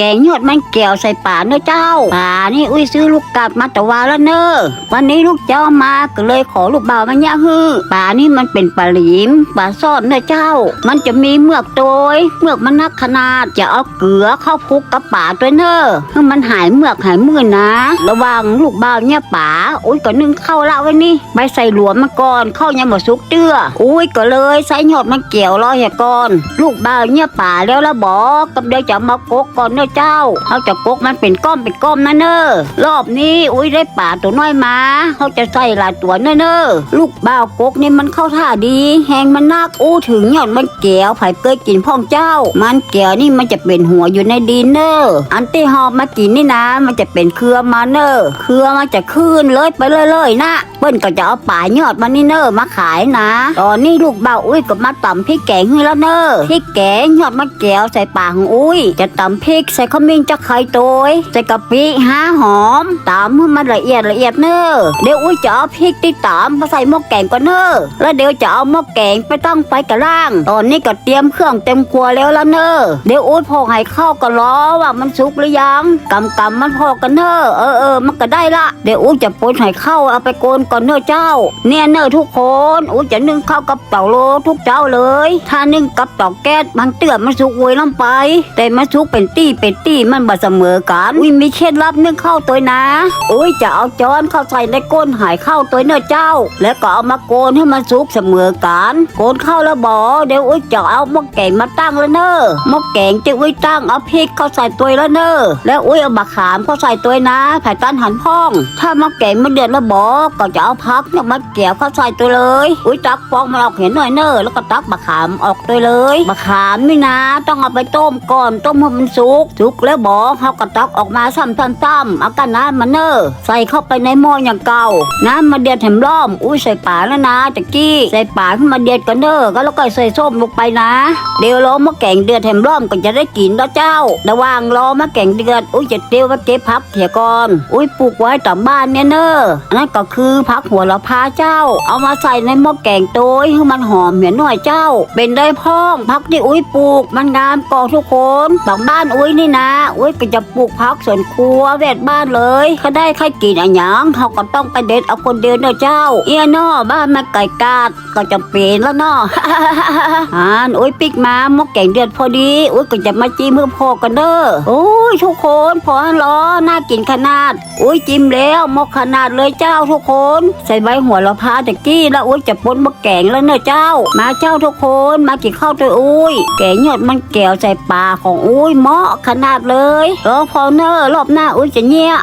แกงยอดมันแก้วใส่ป่าเนอะเจ้าป่านี่อุ้ยซื้อลูกกลับมาต่วาแล้วเนอะวันนี้ลูกเจ้ามาก็เลยขอลูกบ่าวมันย่าฮือป่านี่มันเป็นปลาหลิมป่าซ่อนเนอะเจ้า มันจะมีเมือกโตยเมือกมันนักขนาดจะเอาเกลือเข้าคลุกกับป่าตัวเนอะให้มันหายเมือกหายมือนะ ระวังลูกบ่าวเนี่ยป่าอุ้ยก็นึ่งเข้าละไว้นี่ไปใส่หลวมมาก่อนเข้ายังหมดซุกเตื้ออุ้ยก็เลยใส่หยอดมันเกี่ยวรอเหียก่อนลูกบ่าวเนี่ยป่าแล้วละบอกกับเดี๋ยวจะมากกก่อนเนอะเจ้าเขาจะกกมันเป็นก้อมเป็นก้อมนะเนอรอบนี้อุ้ยได้ป่าตัวน้อยมาเขาจะใส่หลายตัวเนอเนอลูกบ่าวกกนี่มันเข้าท่าดี แหงมันนักอู้ถึงหยอดมันเกี่ยวไผ่เกยกินพ่องเจ้า มันเกี่ยวนี่มันจะเป็นหัวอยู่ในดินเนออันที่หอบมากินนี่นะ มันจะเป็นเครือมาเนอเครือมันจะขึ้นเลยไปเลยๆนะเปิ้นก็จะเอาป่ายอดมันนี่เนอมาขายนะ ตอนนี้ลูกบ่าวอุ้ยก็มาตำพริกแกงให้แล้วเนอพริกแกงยอดมะแก้วใส่ปากของอุ้ย จะตำพริกส่ขมิ้นจะไข่โตยใส่กะปิห้าหอมตำให้มันละเอียดละเอียดเนอเดี๋ยวอุ้ยจะเอาพริกที่ตำมาใส่หม้อแกงก่อนเนอแล้วเดี๋ยวจะเอาหม้อแกงไปตั้งไฟกระล่าง ตอนนี้ก็เตรียมเครื่องเต็มครัวแล้วละเนอเดี๋ยวอุ้ยพอให้เข้าก็รอว่ามันสุกหรือยังกำกำมันพอกันเนอเออเออมันก็ได้ละเดี๋ยวอุ้ยจะปนให้เข้าเอาไปโกนก่อนเนอเจ้า เนี่ยเนอทุกคนอุ้ยจะนึ่งข้าวกับเต่าโลทุกเจ้าเลย ถ้านึ่งกับเต่าแก๊สมันเตือนมันสุกเวยลงไป แต่มันสุกเป็นตีเป็นตี้มันบ่เสมอกันอุ้ยมีเคล็ดลับนึ่งข้าวตัวนะอุ้ยจะเอาจ้อนเข้าใส่ในก้นหายข้าวตัวเนื้อเจ้า แล้วก็เอามาโกนให้มันสุกเสมอกันโกนข้าวแล้วบอเดี๋ยวอุ้ยจะเอาหม้อแกงมาตั้งแล้วเนอะหม้อแกงจะอุ้ยตั้งเอาพริกเข้าใส่ตัวแล้วเนอะแล้วอุ้ยเอาบะขามเข้าใส่ตัวนะไผ่ตันหันพ่อง ถ้าหม้อแกงมันเดือดแล้วบอกก็จะเอาพักเนี่ยมาเกี่ยวเข้าใส่ตัวเลย อุ้ยตักฟองมันออกเห็นหน่อยเนอะแล้วก็ตักบะขามออกตัวเลยบะขามนี่นะ ต้องเอาไปต้มก่อนต้มให้มันสุกสุกแล้วบอกเขาก็ตักออกมาซ้ำๆๆเอากันน้ำมันเนอใส่เข้าไปในหม้ออย่างเก่า น้ำมาเดือดแถมล้อม อุ้ยใส่ป่าแล้วนะตะกี้ ใส่ป่าขึ้นมาเดือดกันเนอก็แล้วก็ใส่ส้มลงไปนะ เดี๋ยวรอมะแกงเดือดแถมล้อมก็จะได้กินแล้วเจ้า ระว่างรอมะแกงเดือด อุ้ยจะเตียวว่าเก็บพักเถียก่อน อุ้ยปลูกไว้ต่อบ้านเนี่ยเนอนนั้นก็คือพักหัวละพาเจ้า เอามาใส่ในหม้อแกงโต้ยให้มันหอมเหมือนหน่อยเจ้า เป็นได้พ่องพักที่อุ้ยปลูกมันงามกอทุกคนต่างบ้านอุ้ยนี่นะอุ้ยก็จะปลูกพักสวนครัวแวดบ้านเลยเขาได้ใครกินอะหยังเขาก็ต้องไปเด็ดเอาคนเดียวเนอะเจ้า เอียนอบ้านม่ไก่กาดก็จะเปลี่ยนแล้วเนาะ อ่านอุ้ยปิกมาหม้อแกงเดือดพอดีอุ้ยก็จะมาจิ้มเพื่อพอกันเด้อโอ้ยทุกคนพอให้รอน่ากินขนาดอุ้ยจิ้มแล้วหมกขนาดเลยเจ้าทุกคน ใส่ใบหัวละพาตะกี้แล้วอุ้ยจะปนหม้อแกงแล้วเนอะเจ้า มาเจ้าทุกคนมากินข้าวตัวอุ้ยแกงยอดมันแก้วใส่ปลาของอุ้ยเหมาะขนาดเลยเออพอเนอร์รอบหน้าอุ้ยจะเงี้ย